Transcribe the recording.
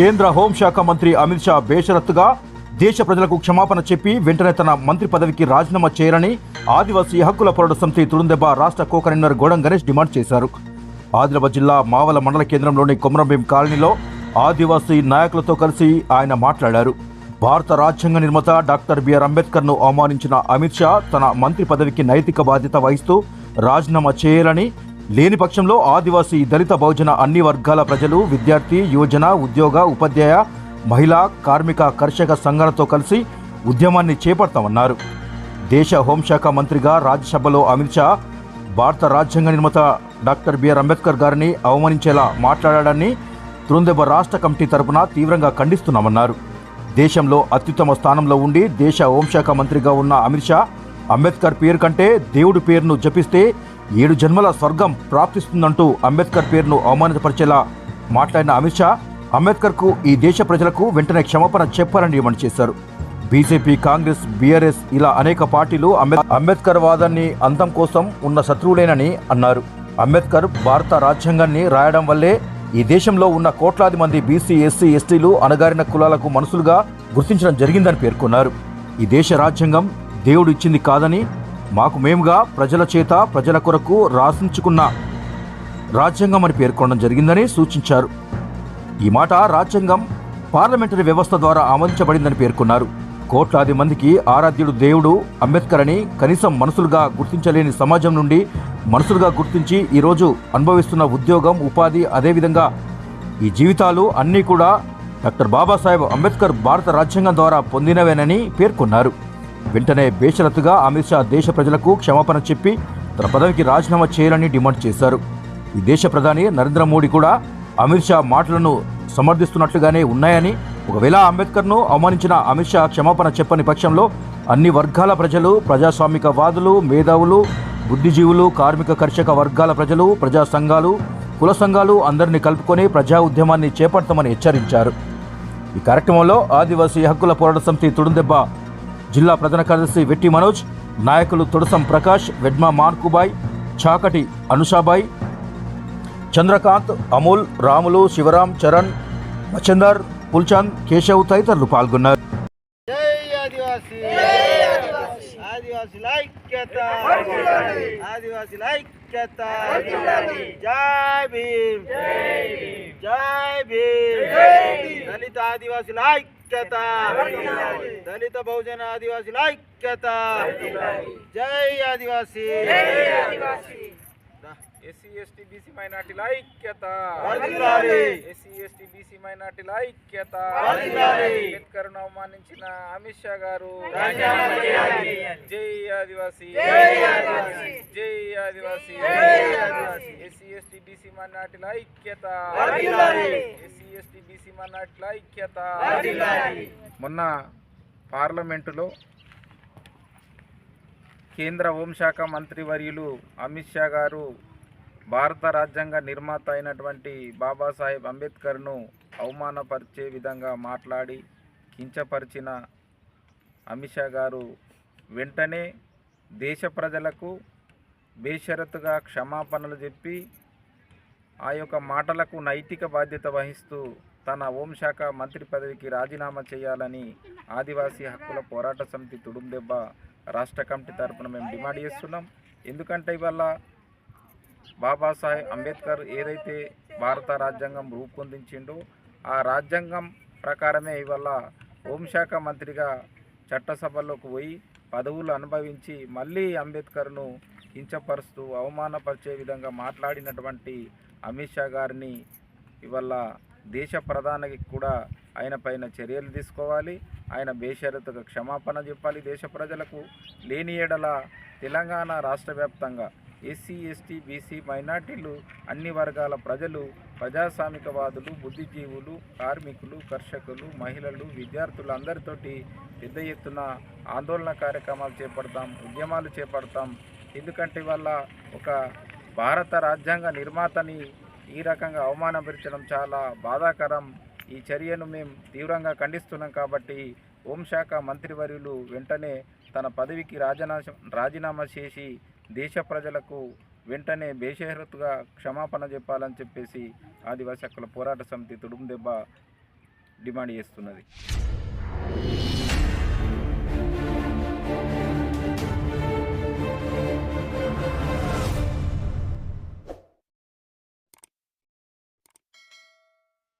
కేంద్ర హోంశాఖ మంత్రి అమిత్ షా బేషరత్తుగా దేశ ప్రజలకు క్షమాపణ చెప్పి వెంటనే తన మంత్రి పదవికి రాజీనామా చేయాలని ఆదివాసీ హక్కుల పోరాట సమితి తుడుందెబ్బ రాష్ట్ర co convener Godam Ganesh demand చేశారు. ఆదిలాబాద్ జిల్లా మావల మండల కేంద్రంలోని కొమరంభీం కాలనీలో ఆదివాసీ నాయకులతో కలిసి ఆయన మాట్లాడారు. భారత రాజ్యాంగ నిర్మాత డాక్టర్ బిఆర్ అంబేద్కర్ను అవమానించిన అమిత్ షా తన మంత్రి పదవికి నైతిక బాధ్యత వహిస్తూ రాజీనామా చేయాలని లేని పక్షంలో ఆదివాసీ దళిత బహుజన అన్ని వర్గాల ప్రజలు విద్యార్థి యువజన ఉద్యోగ ఉపాధ్యాయ మహిళా కార్మిక కర్షక సంఘాలతో కలిసి ఉద్యమాన్ని చేపడతామన్నారు. దేశ హోంశాఖ మంత్రిగా రాజ్యసభలో అమిత్ షా భారత రాజ్యాంగ నిర్మాత డాక్టర్ బిఆర్ అంబేద్కర్ గారిని అవమానించేలా మాట్లాడాడని తృందెబ రాష్ట్ర కమిటీ తరపున తీవ్రంగా ఖండిస్తున్నామన్నారు. దేశంలో అత్యుత్తమ స్థానంలో ఉండి దేశ హోంశాఖ మంత్రిగా ఉన్న అమిత్ షా అంబేద్కర్ పేరు కంటే దేవుడి పేరును జపిస్తే ఏడు జన్మల స్వర్గం ప్రాప్తిస్తుందంటూ అంబేద్కర్ పేరును అవమానితపరిచేలా మాట్లాడిన అమిత్ షా అంబేద్కర్కు ఈ దేశ ప్రజలకు వెంటనే క్షమాపణ చెప్పాలని డిమాండ్ చేశారు. బీజేపీ కాంగ్రెస్ బీఆర్ఎస్ ఇలా అనేక పార్టీలు అంబే- అంబేద్కర్ వాదాన్ని అంతం కోసం ఉన్న శత్రువులేనని అన్నారు. అంబేద్కర్ భారత రాజ్యాంగాన్ని రాయడం వల్లే ఈ దేశంలో ఉన్న కోట్లాది మంది బీసీ ఎస్సీ ఎస్టీలు అణగారిన కులాలకు మనసులుగా గుర్తించడం జరిగిందని పేర్కొన్నారు. ఈ దేశ రాజ్యాంగం దేవుడు ఇచ్చింది కాదని మాకు మేముగా ప్రజల చేత ప్రజల కొరకు రాసించుకున్న రాజ్యాంగం అని పేర్కొనడం జరిగిందని సూచించారు. ఈ మాట రాజ్యాంగం పార్లమెంటరీ వ్యవస్థ ద్వారా ఆమోదించబడిందని పేర్కొన్నారు. కోట్లాది మందికి ఆరాధ్యుడు దేవుడు అంబేద్కర్ అని కనీసం మనసులుగా గుర్తించలేని సమాజం నుండి మనసులుగా గుర్తించి ఈరోజు అనుభవిస్తున్న ఉద్యోగం ఉపాధి అదేవిధంగా ఈ జీవితాలు అన్నీ కూడా డాక్టర్ బాబాసాహెబ్ అంబేద్కర్ భారత రాజ్యాంగం ద్వారా పొందినవేనని పేర్కొన్నారు. వెంటనే బేషరతుగా అమిత్ షా దేశ ప్రజలకు క్షమాపణ చెప్పి తన పదవికి రాజీనామా చేయాలని డిమాండ్ చేశారు. ఈ దేశ ప్రధాని నరేంద్ర మోడీ కూడా అమిత్ షా మాటలను సమర్థిస్తున్నట్లుగానే ఉన్నాయని ఒకవేళ అంబేద్కర్ను అవమానించిన అమిత్ షా క్షమాపణ చెప్పని పక్షంలో అన్ని వర్గాల ప్రజలు ప్రజాస్వామిక వాదులు మేధావులు బుద్ధిజీవులు కార్మిక కర్షక వర్గాల ప్రజలు ప్రజా సంఘాలు కుల సంఘాలు అందరినీ కలుపుకొని ప్రజా ఉద్యమాన్ని చేపడతామని హెచ్చరించారు. ఈ కార్యక్రమంలో ఆదివాసీ హక్కుల పోరాట సమితి తుడుందెబ్బ జిల్లా ప్రధాన కార్యదర్శి వెట్టి మనోజ్ నాయకులు తొడసం ప్రకాష్ వెడ్మా మార్కుబాయ్ చాకటి అనుషాబాయ్ చంద్రకాంత్ అమూల్ రాములు శివరాం చరణ్ మచందర్ పుల్చంద్ కేశవ్ తదితరులు పాల్గొన్నారు జై ఆదివాసి ఆదివాసి ఐక్యత ఆదివాసి ఐక్యత జై భీమ్. జై భీమ్. దళిత ఆదివాసుల ఐక్యత దళిత బహుజన ఆదివాసుల ఐక్యత జై ఆదివాసి. ఎస్సీ ఎస్టీ బీసీ మైనార్టీల ఐక్యత. ఎస్సీ ఎస్టీ బీసీ మైనార్టీల ఐక్యత వర్ధిల్లాలి. అంబేద్కర్ అవమానించిన అమిత్ షా గారు. జై ఆదివాసి జై ఆదివాసి. ఎస్సీ ఎస్టీ బీసీ మైనార్టీల ఐక్యత. ఎస్సీ ఎస్టీ బీసీ మైనార్టీల ఐక్యత. మొన్న పార్లమెంటులో కేంద్ర హోంశాఖ మంత్రివర్యులు అమిత్ షా గారు భారత రాజ్యాంగ నిర్మాత అయినటువంటి బాబాసాహెబ్ అంబేద్కర్ను అవమానపరిచే విధంగా మాట్లాడి కించపరిచిన అమిత్ షా గారు వెంటనే దేశ ప్రజలకు బేషరతుగా క్షమాపణలు చెప్పి ఆ యొక్క మాటలకు నైతిక బాధ్యత వహిస్తూ తన హోంశాఖ మంత్రి పదవికి రాజీనామా చేయాలని ఆదివాసీ హక్కుల పోరాట సమితి తుడుందెబ్బ రాష్ట్ర కమిటీ తరపున మేము డిమాండ్ చేస్తున్నాం. ఎందుకంటే ఇవాళ బాబాసాహెబ్ అంబేద్కర్ ఏదైతే భారత రాజ్యాంగం రూపొందించిండో ఆ రాజ్యాంగం ప్రకారమే ఇవాళ హోంశాఖ మంత్రిగా చట్టసభలోకి పోయి పదవులు అనుభవించి మళ్ళీ అంబేద్కర్ను కించపరుస్తూ అవమానపరిచే విధంగా మాట్లాడినటువంటి అమిత్ షా గారిని ఇవాళ దేశ ప్రధానికి కూడా ఆయన పైన చర్యలు తీసుకోవాలి. ఆయన బేషరతుగా క్షమాపణ చెప్పాలి. దేశ ప్రజలకు లేని ఎడల తెలంగాణ రాష్ట్ర వ్యాప్తంగా ఎస్సీ ఎస్టీ బీసీ మైనార్టీలు అన్ని వర్గాల ప్రజలు ప్రజాస్వామికవాదులు బుద్ధిజీవులు కార్మికులు కర్షకులు మహిళలు విద్యార్థులు అందరితోటి పెద్ద ఎత్తున ఆందోళన కార్యక్రమాలు చేపడతాం ఉద్యమాలు చేపడతాం. ఎందుకంటే వల్ల ఒక భారత రాజ్యాంగ నిర్మాతని ఈ రకంగా అవమానపరచడం చాలా బాధాకరం. ఈ చర్యను మేము తీవ్రంగా ఖండిస్తున్నాం కాబట్టి హోంశాఖ మంత్రివర్యులు వెంటనే తన పదవికి రాజీనా రాజీనామా చేసి దేశ ప్రజలకు వెంటనే బేషరతుగా క్షమాపణ చెప్పాలని చెప్పేసి ఆదివాసీ హక్కుల పోరాట సమితి తుడుందెబ్బ డిమాండ్ చేస్తున్నది.